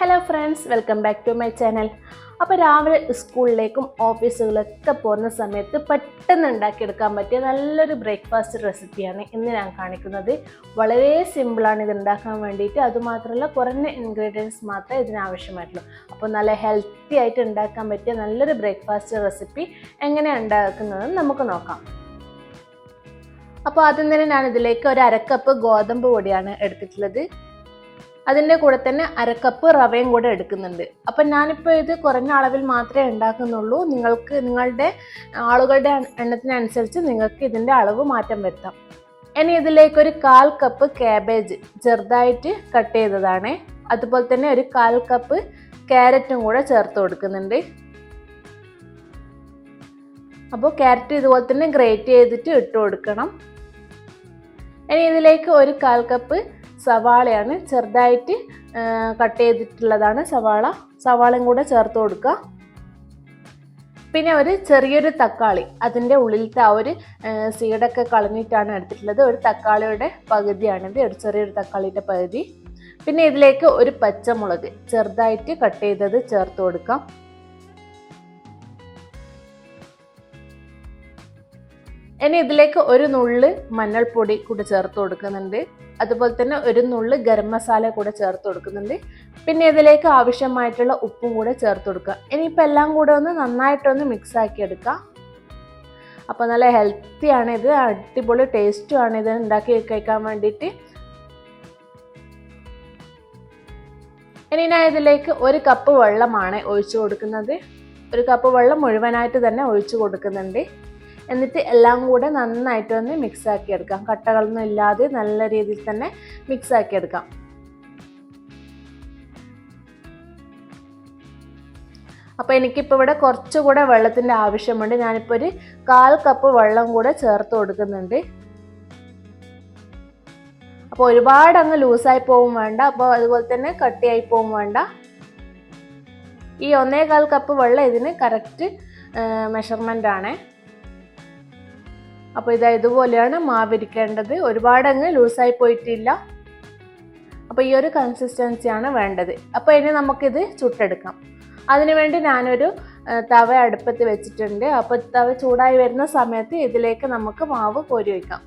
Hello friends welcome back to my channel അപ്പോൾ രാവിലെ സ്കൂളിലേക്കും ഓഫീസുകളൊക്കെ പോകുന്ന സമയത്ത് പെട്ടെന്ന് ഉണ്ടാക്കിയെടുക്കാൻ പറ്റിയ നല്ലൊരു ബ്രേക്ക്ഫാസ്റ്റ് റെസിപ്പിയാണ് ഇന്ന് ഞാൻ കാണിക്കുന്നത്. വളരെ സിമ്പിളാണ് ഇത് ഉണ്ടാക്കാൻ വേണ്ടിയിട്ട്. അതുമാത്രമല്ല കുറഞ്ഞ ഇൻഗ്രീഡിയൻസ് മാത്രമേ ഇതിനാവശ്യമായിട്ടുള്ളൂ അപ്പോൾ നല്ല ഹെൽത്തി ആയിട്ട് ഉണ്ടാക്കാൻ പറ്റിയ നല്ലൊരു ബ്രേക്ക്ഫാസ്റ്റ് റെസിപ്പി എങ്ങനെയാണ് ഉണ്ടാക്കുന്നതെന്ന് നമുക്ക് നോക്കാം. അപ്പോൾ ആദ്യം തന്നെ ഞാൻ ഇതിലേക്ക് ഒരു അരക്കപ്പ് ഗോതമ്പ് പൊടിയാണ് എടുത്തിട്ടുള്ളത്. അതിന്റെ കൂടെ തന്നെ അരക്കപ്പ് റവയും കൂടെ എടുക്കുന്നുണ്ട്. അപ്പം ഞാനിപ്പോൾ ഇത് കുറഞ്ഞ അളവിൽ മാത്രമേ ഉണ്ടാക്കുന്നുള്ളൂ. നിങ്ങൾക്ക് നിങ്ങളുടെ ആളുകളുടെ എണ്ണത്തിനനുസരിച്ച് നിങ്ങൾക്ക് ഇതിന്റെ അളവ് മാറ്റം വരുത്താം. ഇനി ഇതിലേക്ക് ഒരു കാൽ കപ്പ് കാബേജ് ചെറുതായിട്ട് കട്ട് ചെയ്തതാണ്. അതുപോലെ തന്നെ ഒരു കാൽ കപ്പ് ക്യാരറ്റും കൂടെ ചേർത്ത് കൊടുക്കുന്നുണ്ട്. അപ്പോൾ ക്യാരറ്റ് ഇതുപോലെ തന്നെ ഗ്രേറ്റ് ചെയ്തിട്ട് ഇട്ട് കൊടുക്കണം. ഇനി ഇതിലേക്ക് ഒരു കാൽ കപ്പ് സവാളയാണ് ചെറുതായിട്ട് കട്ട് ചെയ്തിട്ടുള്ളതാണ് സവാള. സവാളയും കൂടെ ചേർത്ത് കൊടുക്കുക. പിന്നെ ഒരു ചെറിയൊരു തക്കാളി. അതിന്റെ ഉള്ളിലത്തെ ആ ഒരു സീഡൊക്കെ കളഞ്ഞിട്ടാണ് എടുത്തിട്ടുള്ളത്. ഒരു തക്കാളിയുടെ പകുതിയാണിത്. ഒരു ചെറിയൊരു തക്കാളിയുടെ പകുതി. പിന്നെ ഇതിലേക്ക് ഒരു പച്ചമുളക് ചെറുതായിട്ട് കട്ട് ചെയ്തത് ചേർത്ത് കൊടുക്കാം. ഇനി ഇതിലേക്ക് ഒരു നുള്ള് മഞ്ഞൾപ്പൊടി കൂടി ചേർത്ത് കൊടുക്കുന്നുണ്ട്. അതുപോലെ തന്നെ ഒരു നുള്ള് ഗരം മസാല കൂടെ ചേർത്ത് കൊടുക്കുന്നുണ്ട്. പിന്നെ ഇതിലേക്ക് ആവശ്യമായിട്ടുള്ള ഉപ്പും കൂടെ ചേർത്ത് കൊടുക്കുക. ഇനിയിപ്പോൾ എല്ലാം കൂടെ ഒന്ന് നന്നായിട്ടൊന്ന് മിക്സ് ആക്കി എടുക്കുക അപ്പോൾ നല്ല ഹെൽത്തി ആണ് ഇത്. അടിപൊളി ടേസ്റ്റും ആണ് ഇത് ഉണ്ടാക്കി കഴിക്കാൻ വേണ്ടിയിട്ട്. ഇനി ഞാൻ ഇതിലേക്ക് ഒരു കപ്പ് വെള്ളമാണ് ഒഴിച്ചു കൊടുക്കുന്നത്. ഒരു കപ്പ് വെള്ളം മുഴുവനായിട്ട് തന്നെ ഒഴിച്ചു കൊടുക്കുന്നുണ്ട്. എന്നിട്ട് എല്ലാം കൂടെ നന്നായിട്ട് ഒന്ന് മിക്സ് ആക്കി എടുക്കാം. കട്ടകളൊന്നും ഇല്ലാതെ നല്ല രീതിയിൽ തന്നെ മിക്സ് ആക്കി എടുക്കാം. അപ്പോൾ എനിക്കിപ്പോൾ ഇവിടെ കുറച്ചുകൂടെ വെള്ളത്തിന്റെ ആവശ്യമുണ്ട്. ഞാനിപ്പോൾ ഒരു കാൽ കപ്പ് വെള്ളം കൂടെ ചേർത്ത് കൊടുക്കുന്നുണ്ട്. അപ്പോൾ ഒരുപാട് അങ്ങ് ലൂസായി പോവും വേണ്ട. അപ്പോൾ അതുപോലെ തന്നെ കട്ടിയായി പോവും വേണ്ട. ഈ ഒന്നേകാൽ കപ്പ് വെള്ളം ഇതിന് കറക്റ്റ് മെഷർമെന്റ് ആണ്. അപ്പോൾ ഇതാ ഇതുപോലെയാണ് മാവിരിക്കേണ്ടത്. ഒരുപാട് അങ്ങ് ലൂസായി പോയിട്ടില്ല. അപ്പോൾ ഈ ഒരു കൺസിസ്റ്റൻസിയാണ് വേണ്ടത്. അപ്പോൾ ഇനി നമുക്കിത് ചുട്ടെടുക്കാം. അതിനുവേണ്ടി ഞാനൊരു തവ അടുപ്പത്ത് വെച്ചിട്ടുണ്ട്. അപ്പോൾ തവ ചൂടായി വരുന്ന സമയത്ത് ഇതിലേക്ക് നമുക്ക് മാവ് കോരി വയ്ക്കാം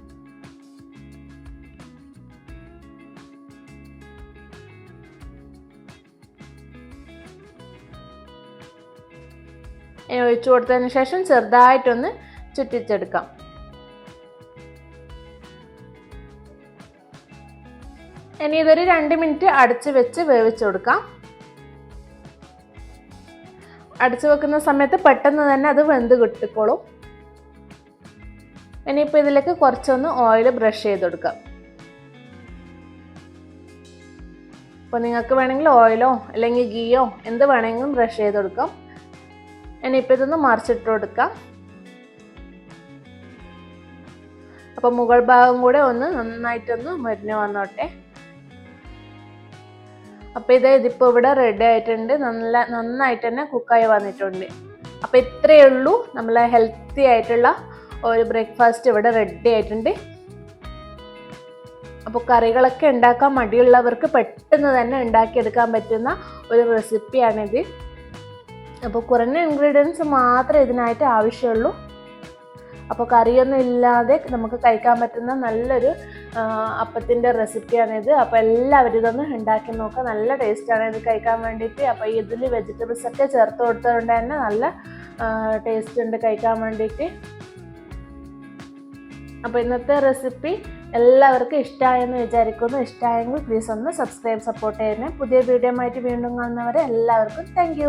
ഒഴിച്ചു കൊടുത്തതിന് ശേഷം ചെറുതായിട്ടൊന്ന് ചുറ്റിച്ചെടുക്കാം. ഇനി ഇതൊരു രണ്ട് മിനിറ്റ് അടച്ചു വെച്ച് വേവിച്ച് കൊടുക്കാം. അടച്ചു വെക്കുന്ന സമയത്ത് പെട്ടെന്ന് തന്നെ അത് വെന്ത് കിട്ടിക്കോളും. ഇനിയിപ്പോൾ ഇതിലേക്ക് കുറച്ചൊന്ന് ഓയിൽ ബ്രഷ് ചെയ്ത് കൊടുക്കാം. അപ്പോൾ നിങ്ങൾക്ക് വേണമെങ്കിൽ ഓയിലോ അല്ലെങ്കിൽ ഗീയോ എന്ത് വേണമെങ്കിലും ബ്രഷ് ചെയ്ത് കൊടുക്കാം. ഇനിയിപ്പോൾ ഇതൊന്ന് മറിച്ചിട്ട് കൊടുക്കാം. അപ്പോൾ മുകൾ ഭാഗം കൂടെ ഒന്ന് നന്നായിട്ടൊന്ന് മരുന്ന് വന്നോട്ടെ. അപ്പോൾ ഇത് ഇതിപ്പോൾ ഇവിടെ റെഡി ആയിട്ടുണ്ട്. നല്ല നന്നായിട്ട് തന്നെ കുക്കായി വന്നിട്ടുണ്ട്. അപ്പോൾ ഇത്രയേ ഉള്ളൂ. നമ്മൾ ഹെൽത്തി ആയിട്ടുള്ള ഒരു ബ്രേക്ക്ഫാസ്റ്റ് ഇവിടെ റെഡി ആയിട്ടുണ്ട്. അപ്പോൾ കറികളൊക്കെ ഉണ്ടാക്കാൻ മടിയുള്ളവർക്ക് പെട്ടെന്ന് തന്നെ ഉണ്ടാക്കിയെടുക്കാൻ പറ്റുന്ന ഒരു റെസിപ്പിയാണിത് അപ്പോൾ കുറഞ്ഞ ഇൻഗ്രീഡിയൻസ് മാത്രമേ ഇതിനായിട്ട് ആവശ്യമുള്ളൂ. അപ്പോൾ കറിയൊന്നും ഇല്ലാതെ നമുക്ക് കഴിക്കാൻ പറ്റുന്ന നല്ലൊരു അപ്പത്തിന്റെ റെസിപ്പിയാണിത് അപ്പോൾ എല്ലാവരും ഇതൊന്ന് ഉണ്ടാക്കി നോക്കുക നല്ല ടേസ്റ്റാണ് ഇത് കഴിക്കാൻ വേണ്ടിയിട്ട്. അപ്പോൾ ഇതിൽ വെജിറ്റബിൾസ് ഒക്കെ ചേർത്ത് കൊടുത്തതുകൊണ്ട് തന്നെ നല്ല ടേസ്റ്റ് ഉണ്ട് കഴിക്കാൻ വേണ്ടിയിട്ട്. അപ്പോൾ ഇന്നത്തെ റെസിപ്പി എല്ലാവർക്കും ഇഷ്ടമായെന്ന് വിചാരിക്കുന്നു. ഇഷ്ടമായെങ്കിൽ പ്ലീസ് ഒന്ന് സബ്സ്ക്രൈബ് സപ്പോർട്ട് ചെയ്യുന്നത് പുതിയ വീഡിയോ ആയിട്ട് വീണ്ടും കാണുന്നവരെ എല്ലാവർക്കും താങ്ക്